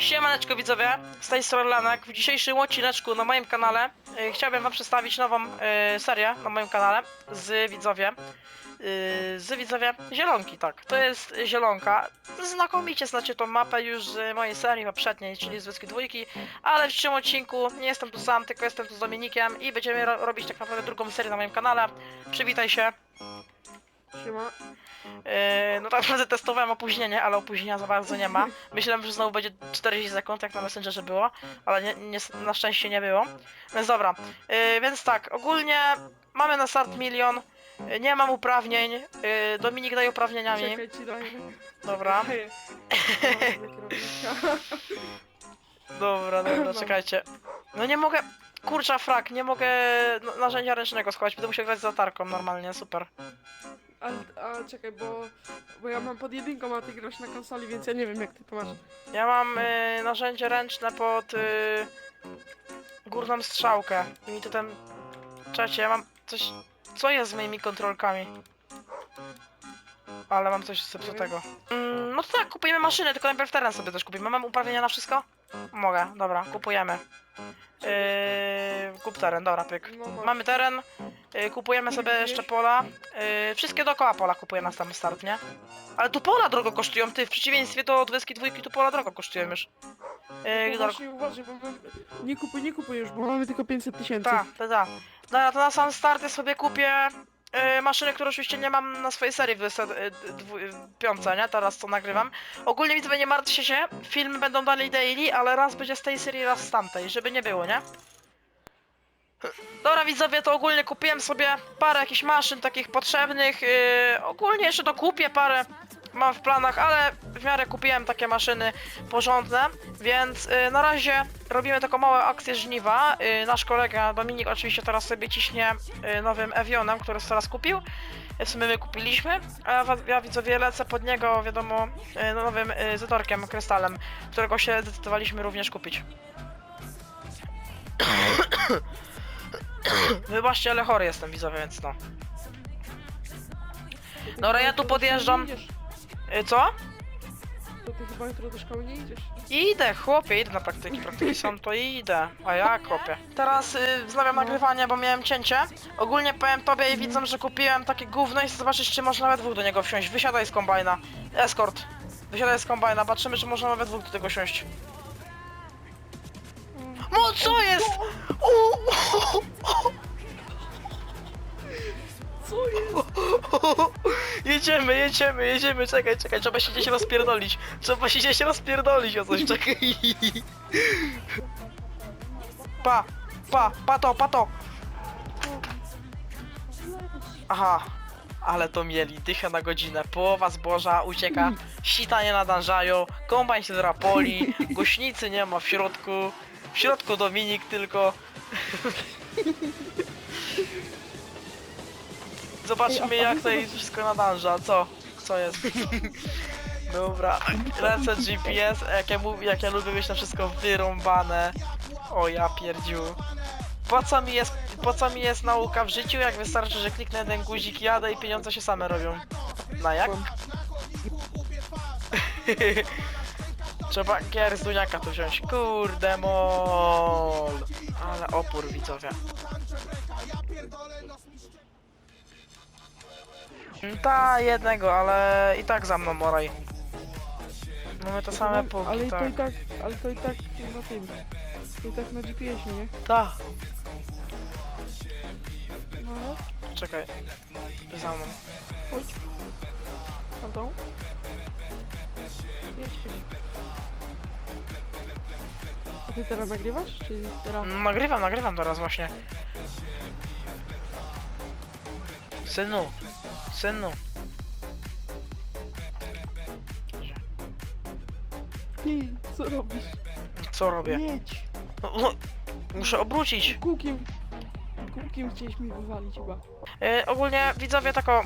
Siemaneczko widzowie, z tej strony. W dzisiejszym odcineczku na moim kanale y, chciałbym wam przedstawić nową y, serię na moim kanale z widzowie. Y, z widzowie Zielonki, tak. To jest Zielonka. Znakomicie znacie tą mapę już z mojej serii poprzedniej, czyli z Wyski Dwójki, ale w dzisiejszym odcinku nie jestem tu sam, tylko jestem tu z Dominikiem i będziemy ro robić tak naprawdę drugą serię na moim kanale. Przywitaj się. Siema. Yy, no tak naprawdę testowałem opóźnienie, ale opóźnienia za bardzo nie ma. Myślałem, że znowu będzie 40 sekund, jak na Messengerze było, ale nie, nie, na szczęście nie było. Więc dobra, yy, więc tak, ogólnie mamy na start milion, yy, nie mam uprawnień, yy, Dominik daje uprawnieniami. Czekaj, ci daję. Dobra, Daję. No, dobra, dobra, Mam. czekajcie. No nie mogę, kurcza frak, nie mogę narzędzia ręcznego schować, będę musiał grać z latarką normalnie, super. A, a czekaj, bo, bo ja mam pod jedynką, a ty grasz na konsoli, więc ja nie wiem jak ty to masz. Ja mam y, narzędzie ręczne pod y, górną strzałkę. I mi to ten. Czekajcie, ja mam coś. Co jest z moimi kontrolkami? Ale mam coś zepsutego. Mm, no to tak, kupujemy maszynę, tylko najpierw teren sobie też kupimy. Mam uprawnienia na wszystko? Mogę, dobra, kupujemy. Teren, dobra, pyk. No. Mamy teren, yy, kupujemy sobie jeszcze pola. Yy, wszystkie dookoła pola kupuję na sam start, nie? Ale tu pola drogo kosztują, ty, w przeciwieństwie do Dweski dwójki tu pola drogo kosztują już. No Yy, to dobra, właśnie uważaj, bo my... nie kupuj, nie kupuj już, bo mamy tylko 500 tysięcy. tak, tak, tak. Dobra, to na sam start ja sobie kupię maszyny, które oczywiście nie mam na swojej serii w 25, nie? Teraz to nagrywam. Ogólnie widzowie, nie martwcie się, filmy będą dalej daily, ale raz będzie z tej serii, raz z tamtej, żeby nie było, nie? Dobra widzowie, to ogólnie kupiłem sobie parę jakichś maszyn takich potrzebnych. Yy, ogólnie jeszcze dokupię parę. Mam w planach, ale w miarę kupiłem takie maszyny porządne, więc yy, na razie robimy taką małą akcję żniwa. Yy, nasz kolega Dominik oczywiście teraz sobie ciśnie yy, nowym Evionem, który teraz kupił. W sumie my kupiliśmy, a ja, ja widzowie lecę pod niego, wiadomo, yy, nowym yy, Zetorkiem, Krystalem, którego się zdecydowaliśmy również kupić. Wybaczcie, ale chory jestem widzowie, więc no. Dobra, ja tu podjeżdżam. Y, Co? To ty chyba jutro do szkoły nie idziesz. Idę, chłopie, idę na praktyki. Praktyki są, to idę. A jak, chłopie? Teraz y, wznawiam No. nagrywanie, bo miałem cięcie. Ogólnie powiem tobie i widzom, że kupiłem takie gówno i chcę zobaczyć, czy można we dwóch do niego wsiąść. Wysiadaj z kombajna. Escort. Wysiadaj z kombajna, patrzymy, czy można we dwóch do tego wsiąść. No co jest? U, Jedziemy, jedziemy, jedziemy, czekaj, czekaj, trzeba się gdzieś rozpierdolić. Trzeba się gdzieś rozpierdolić o coś, czekaj. Pa, pa, pa to, pa to. Aha, ale to mieli, dychę na godzinę, połowa zboża ucieka, sita nie nadążają, kombajn się drapoli, gośnicy nie ma w środku, w środku Dominik tylko. Zobaczmy jak tutaj wszystko nadąża, co? Co jest? Dobra, lecę GPS, jak ja, mów, jak ja lubię mieć na wszystko wyrąbane. O ja pierdziu. Po co mi jest, po co mi jest nauka w życiu, jak wystarczy, że kliknę jeden guzik, jadę i pieniądze się same robią. Na jak? Trzeba gier z Duniaka tu wziąć. Kurde mol. Ale opór widzowie. Ta jednego, ale i tak za mną moraj. Mamy to same No, ale to tak. i tak, ale to i tak na tym. To i tak na GPS-ie, nie? Ta, No, czekaj. Za mną. chodź. Na tą? Jedź. A ty teraz nagrywasz, czy teraz? Nagrywam, nagrywam teraz właśnie. Synu, synu. Ty, co robisz? Co robię? Jedź. No, no, muszę obrócić. Kółkiem. Kółkiem chciałeś mi wywalić chyba. Yy, ogólnie widzowie tako.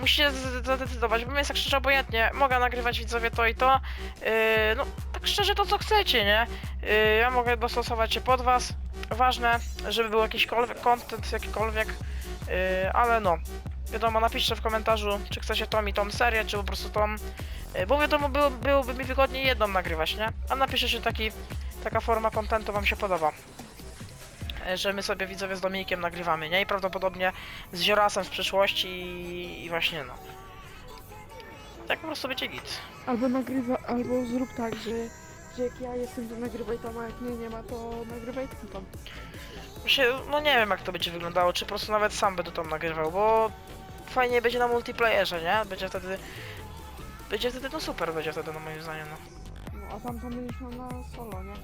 Musicie zadecydować, bo jest tak szczerze obojętnie. Mogę nagrywać widzowie to i to. Yy, no, tak szczerze to co chcecie, nie? Yy, ja mogę dostosować się pod was. Ważne, żeby był jakiśkolwiek content, jakikolwiek. Yy, ale no, wiadomo, napiszcie w komentarzu, czy chcecie tą i tą serię, czy po prostu tą. Y, Bo wiadomo, było, byłoby mi wygodniej jedną nagrywać, nie? A napiszę, że taki, taka forma kontentu wam się podoba. Y, Że my sobie widzowie z Dominikiem nagrywamy, nie? I prawdopodobnie z Ziorasem w przyszłości i, i właśnie no. Tak po prostu będzie git. Albo nagrywa, albo zrób tak, że, że jak ja jestem, to nagrywaj tam, a jak mnie nie ma, to nagrywaj tam. Się, no nie wiem jak to będzie wyglądało, czy po prostu nawet sam będę tam nagrywał, bo fajnie będzie na multiplayerze, nie? Będzie wtedy... Będzie wtedy, no super będzie wtedy, no moim zdaniem, no. No, a tam to miał na solo, nie?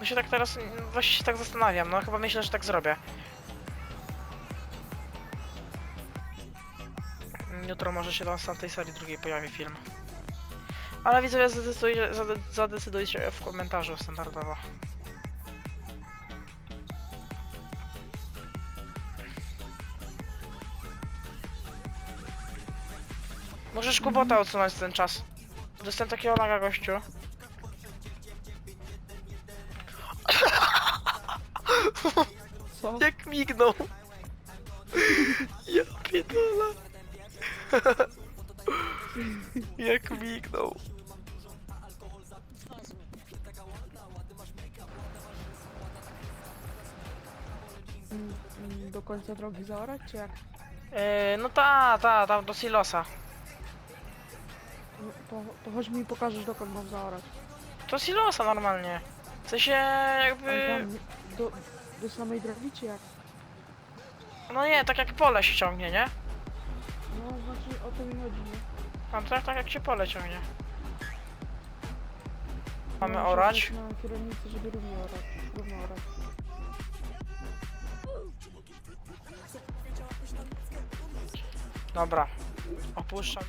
No się tak teraz, właśnie się tak zastanawiam, no chyba myślę, że tak zrobię. Jutro może się tam z tamtej serii drugiej pojawi film. Ale widzowie zadecydujcie, zade, zadecydujcie w komentarzu standardowo. Możesz kubota odsunąć ten czas. Dostałem takiego naga gościu. Co? Jak mignął. Ja pierdolę. Jak mignął. Mm, mm, Do końca drogi zaorać, czy jak? Yy, no ta, ta, tam do silosa. No, to, to chodź mi pokażesz, dokąd mam zaorać. Do silosa normalnie. W sensie Ale jakby... tam do, do samej drogi, czy jak? No nie, tak jak pole się ciągnie, nie? No, znaczy o to mi chodzi, nie? A tak, tak jak się pole ciągnie. Mamy Muszę orać. Na kierownicy, żeby równo orać. Równo orać. Dobra. Opuszczam.